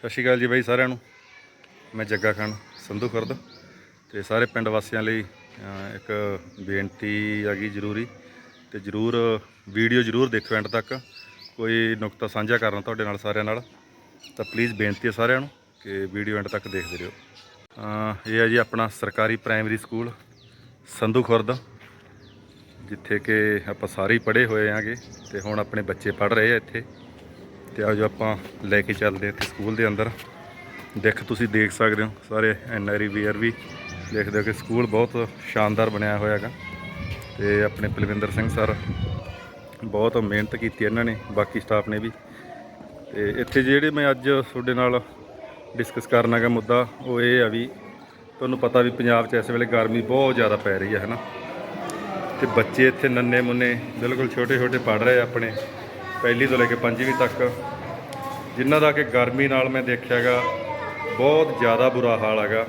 ਸਤਿ ਸ਼੍ਰੀ ਅਕਾਲ ਜੀ ਬਾਈ ਸਾਰਿਆਂ ਨੂੰ। ਮੈਂ ਜੱਗਾ ਖਾਨ ਸੰਧੂ ਖੁਰਦ ਤੇ ਸਾਰੇ ਪਿੰਡ ਵਾਸੀਆਂ ਲਈ ਇੱਕ ਬੇਨਤੀ ਆ ਗਈ ਜ਼ਰੂਰੀ ਤੇ ਜ਼ਰੂਰ ਵੀਡੀਓ ਜ਼ਰੂਰ ਦੇਖੋ ਐਂਡ ਤੱਕ। ਕੋਈ ਨੁਕਤਾ ਸਾਂਝਾ ਕਰਨਾ ਤੁਹਾਡੇ ਨਾਲ ਸਾਰਿਆਂ ਨਾਲ ਤਾਂ ਪਲੀਜ਼ ਬੇਨਤੀ ਹੈ ਸਾਰਿਆਂ ਨੂੰ ਕਿ ਵੀਡੀਓ ਐਂਡ ਤੱਕ ਦੇਖਦੇ ਰਹੋ। ਅਹ, ਇਹ ਹੈ ਜੀ ਆਪਣਾ ਸਰਕਾਰੀ ਪ੍ਰਾਇਮਰੀ ਸਕੂਲ ਸੰਧੂ ਖੁਰਦ ਜਿੱਥੇ ਕਿ ਆਪਾਂ ਸਾਰੇ ਹੀ ਪੜ੍ਹੇ ਹੋਏ ਆਂਗੇ ਤੇ ਹੁਣ ਆਪਣੇ ਬੱਚੇ ਪੜ੍ਹ ਰਹੇ ਆ ਇੱਥੇ। ਤੇ ਆਜੋ ਆਪਾਂ ਲੈ ਕੇ ਚੱਲਦੇ ਹਾਂ ਇੱਥੇ ਸਕੂਲ ਦੇ ਅੰਦਰ। ਦੇਖ, ਤੁਸੀਂ ਦੇਖ ਸਕਦੇ ਹੋ, ਸਾਰੇ ਐਨਆਰਈ ਵੀਅਰ ਵੀ ਦੇਖਦੇ ਹੋ ਕਿ ਸਕੂਲ ਬਹੁਤ ਸ਼ਾਨਦਾਰ ਬਣਿਆ ਹੋਇਆ ਹੈਗਾ। ਤੇ ਆਪਣੇ ਪਲਵਿੰਦਰ ਸਿੰਘ ਸਰ ਬਹੁਤ ਮਿਹਨਤ ਕੀਤੀ ਇਹਨਾਂ ਨੇ, ਬਾਕੀ ਸਟਾਫ ਨੇ ਵੀ। ਤੇ ਇੱਥੇ ਜਿਹੜੇ ਮੈਂ ਅੱਜ ਤੁਹਾਡੇ ਨਾਲ ਡਿਸਕਸ ਕਰਨਾ ਗਾ ਮੁੱਦਾ, ਉਹ ਇਹ ਆ ਵੀ ਤੁਹਾਨੂੰ ਪਤਾ ਵੀ ਪੰਜਾਬ 'ਚ ਇਸ ਵੇਲੇ ਗਰਮੀ ਬਹੁਤ ਜ਼ਿਆਦਾ ਪੈ ਰਹੀ ਹੈ ਹਨਾ ਤੇ ਬੱਚੇ ਇੱਥੇ ਨੰਨੇ ਮੁੰਨੇ ਬਿਲਕੁਲ ਛੋਟੇ ਛੋਟੇ ਪੜ ਰਹੇ ਆ ਆਪਣੇ। ਪਹਿਲੀ ਤੋਂ ਲੈ ਕੇ ਪੰਜਵੀਂ ਤੱਕ, ਜਿਨ੍ਹਾਂ ਦਾ ਕਿ ਗਰਮੀ ਨਾਲ ਮੈਂ ਦੇਖਿਆਗਾ ਬਹੁਤ ਜ਼ਿਆਦਾ ਬੁਰਾ ਹਾਲ ਹੈਗਾ।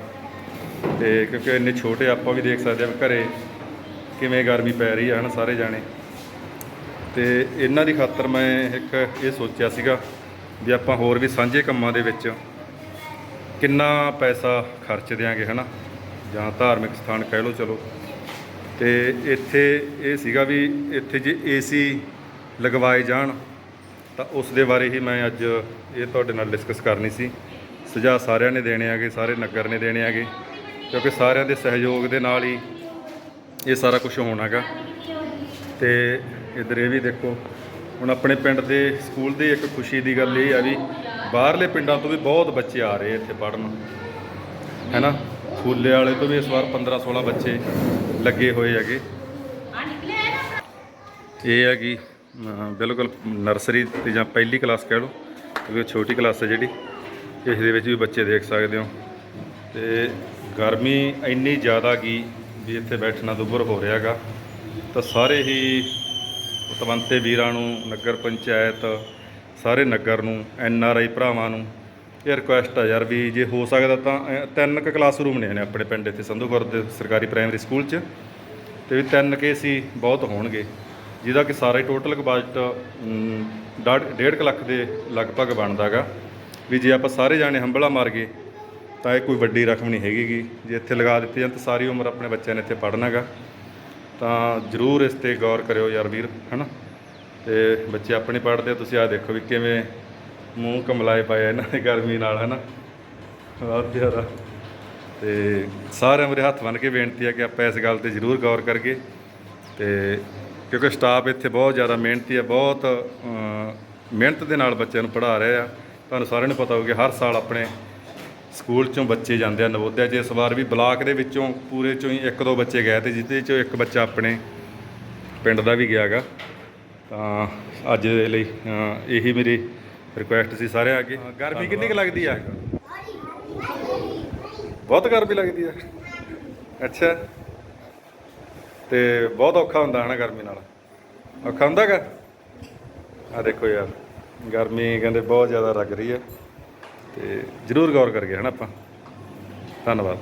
ਤੇ ਕਿਉਂਕਿ ਇੰਨੇ ਛੋਟੇ ਆਪਾਂ ਵੀ ਦੇਖ ਸਕਦੇ ਆ ਵੀ ਘਰੇ ਕਿਵੇਂ ਗਰਮੀ ਪੈ ਰਹੀ ਹੈ ਹਨ ਸਾਰੇ ਜਾਣੇ। ਤੇ ਇਹਨਾਂ ਦੀ ਖਾਤਰ ਮੈਂ ਇੱਕ ਇਹ ਸੋਚਿਆ ਸੀਗਾ ਵੀ ਆਪਾਂ ਹੋਰ ਵੀ ਸਾਂਝੇ ਕੰਮਾਂ ਦੇ ਵਿੱਚ ਕਿੰਨਾ ਪੈਸਾ ਖਰਚ ਦਿਆਂਗੇ ਹਨਾ। ਜਾਂ ਧਾਰਮਿਕ ਸਥਾਨ ਕਹਿ ਲਓ ਚਲੋ। ਤੇ ਇੱਥੇ ਇਹ ਸੀਗਾ ਵੀ ਇੱਥੇ ਜੇ ਏਸੀ ਲਗਵਾਏ ਜਾਣ ਤਾਂ ਉਸ ਦੇ ਬਾਰੇ ਹੀ ਮੈਂ ਅੱਜ ਇਹ ਤੁਹਾਡੇ ਨਾਲ ਡਿਸਕਸ ਕਰਨੀ ਸੀ। ਸੁਝਾਅ ਸਾਰਿਆਂ ਨੇ ਦੇਣੇ ਆਗੇ ਸਾਰੇ ਨਗਰ ਨੇ ਦੇਣੇ ਆਗੇ ਕਿਉਂਕਿ ਸਾਰਿਆਂ ਦੇ ਸਹਿਯੋਗ ਦੇ ਨਾਲ ਹੀ ਇਹ ਸਾਰਾ ਕੁਝ ਹੋਣਾਗਾ ਤੇ ਇਧਰ ਇਹ ਵੀ ਦੇਖੋ ਹੁਣ ਆਪਣੇ ਪਿੰਡ ਦੇ ਸਕੂਲ ਦੀ ਇੱਕ ਖੁਸ਼ੀ ਦੀ ਗੱਲ ਇਹ ਆ ਵੀ ਬਾਹਰਲੇ ਪਿੰਡਾਂ ਤੋਂ ਵੀ ਬਹੁਤ ਬੱਚੇ ਆ ਰਹੇ ਇੱਥੇ ਪੜ੍ਹਨ। ਹੈਨਾ? ਫੂਲੇ ਵਾਲੇ ਤੋਂ ਵੀ ਇਸ ਵਾਰ 15 16 ਬੱਚੇ ਲੱਗੇ ਹੋਏ ਹੈਗੇ। ਇਹ ਹੈਗੀ ਅਮ, ਬਿਲਕੁਲ ਨਰਸਰੀ ਤੇ ਜਾਂ ਪਹਿਲੀ ਕਲਾਸ ਕਹਿ ਲਓ, ਕਿਉਂਕਿ ਛੋਟੀ ਕਲਾਸ ਹੈ ਜਿਹੜੀ ਇਸ ਦੇ ਵਿੱਚ ਵੀ ਬੱਚੇ ਦੇਖ ਸਕਦੇ ਹੋ। ਤੇ ਗਰਮੀ ਇੰਨੀ ਜ਼ਿਆਦਾ ਗਈ ਵੀ ਇੱਥੇ ਬੈਠਣਾ ਦੁੱਭਰ ਹੋ ਰਿਹਾ ਹੈਗਾ। ਤਾਂ ਸਾਰੇ ਹੀ ਪਤਵੰਤੇ ਵੀਰਾਂ ਨੂੰ, ਨਗਰ ਪੰਚਾਇਤ, ਸਾਰੇ ਨਗਰ ਨੂੰ, ਐਨ ਆਰ ਆਈ ਭਰਾਵਾਂ ਨੂੰ ਇਹ ਰਿਕੁਐਸਟ ਆ ਯਾਰ ਵੀ ਜੇ ਹੋ ਸਕਦਾ ਤਾਂ ਤਿੰਨ ਕੁ ਕਲਾਸਰੂਮ ਨੇ ਆਪਣੇ ਪਿੰਡ ਇੱਥੇ ਸੰਧੂਪੁਰ ਦੇ ਸਰਕਾਰੀ ਪ੍ਰਾਇਮਰੀ ਸਕੂਲ 'ਚ। ਤੇ ਵੀ ਤਿੰਨ ਕੇ ਸੀ, ਬਹੁਤ ਹੋਣਗੇ। ਜਿਹਦਾ ਕਿ ਸਾਰਾ ਹੀ ਟੋਟਲ ਬਜਟ 1.5 ਲੱਖ ਦੇ ਲਗਭਗ ਬਣਦਾਗਾ ਵੀ ਜੇ ਆਪਾਂ ਸਾਰੇ ਜਾਣੇ ਹੰਬਲਾ ਮਾਰ ਗਏ ਤਾਂ ਇਹ ਕੋਈ ਵੱਡੀ ਰਕਮ ਨਹੀਂ ਹੈਗੀਗੀ। ਜੇ ਇੱਥੇ ਲਗਾ ਦਿੱਤੀ ਜਾਂ ਤਾਂ ਸਾਰੀ ਉਮਰ ਆਪਣੇ ਬੱਚਿਆਂ ਨੇ ਇੱਥੇ ਪੜ੍ਹਨਾਗਾ ਤਾਂ ਜ਼ਰੂਰ ਇਸ ਤੇ ਗੌਰ ਕਰਿਓ ਯਾਰ ਵੀਰ ਹਨਾ? ਤੇ ਬੱਚੇ ਆਪਣੇ ਪੜ੍ਹਦੇ ਆ, ਤੁਸੀਂ ਆ ਦੇਖੋ ਵੀ ਕਿਵੇਂ ਮੂੰਹ ਕਮਲਾਏ ਪਏ ਇਹਨਾਂ ਦੇ ਗਰਮੀ ਨਾਲ ਹਨਾ? ਬਹੁਤ ਜ਼ਿਆਦਾ ਤੇ ਸਾਰਿਆਂ ਮੇਰੇ ਹੱਥ ਬੰਨ ਕੇ ਬੇਨਤੀ ਹੈ ਕਿ ਆਪਾਂ ਇਸ ਗੱਲ ਤੇ ਜ਼ਰੂਰ ਗੌਰ ਕਰੀਏ। ਤੇ ਕਿਉਂਕਿ ਸਟਾਫ ਇੱਥੇ ਬਹੁਤ ਜ਼ਿਆਦਾ ਮਿਹਨਤੀ ਹੈ ਬਹੁਤ ਮਿਹਨਤ ਦੇ ਨਾਲ ਬੱਚਿਆਂ ਨੂੰ ਪੜ੍ਹਾ ਰਹੇ ਆ। ਤੁਹਾਨੂੰ ਸਾਰਿਆਂ ਨੂੰ ਪਤਾ ਹੋਊਗਾ ਹਰ ਸਾਲ ਆਪਣੇ ਸਕੂਲ ਚੋਂ ਬੱਚੇ ਜਾਂਦੇ ਆ ਨਵੋਦਿਆ। 'ਚ ਇਸ ਵਾਰ ਵੀ ਬਲਾਕ ਦੇ ਵਿੱਚੋਂ ਪੂਰੇ ਚੋਂ ਹੀ ਇੱਕ ਦੋ ਬੱਚੇ ਗਏ ਤੇ ਜਿਹਦੇ ਚੋਂ ਇੱਕ ਬੱਚਾ ਆਪਣੇ ਪਿੰਡ ਦਾ ਵੀ ਗਿਆਗਾ। ਤਾਂ ਅੱਜ ਦੇ ਲਈ ਇਹੀ ਮੇਰੀ ਰਿਕੁਐਸਟ ਸੀ ਸਾਰਿਆਂ ਅੱਗੇ। ਗਰਮੀ ਕਿੰਨੀ ਕੁ ਲੱਗਦੀ ਆ? ਬਹੁਤ ਗਰਮੀ ਲੱਗਦੀ ਆ। ਅੱਛਾ। ਤੇ ਬਹੁਤ ਔਖਾ ਹੁੰਦਾ ਹੈ ਨਾ ਗਰਮੀ ਨਾਲ। ਔਖਾ ਹੁੰਦਾਗਾ ਆ ਦੇਖੋ ਯਾਰ, ਗਰਮੀ ਕਹਿੰਦੇ ਬਹੁਤ ਜ਼ਿਆਦਾ ਲੱਗ ਰਹੀ ਹੈ ਤੇ ਜ਼ਰੂਰ ਗੌਰ ਕਰਕੇ ਹਨਾ ਆਪਾਂ। ਧੰਨਵਾਦ।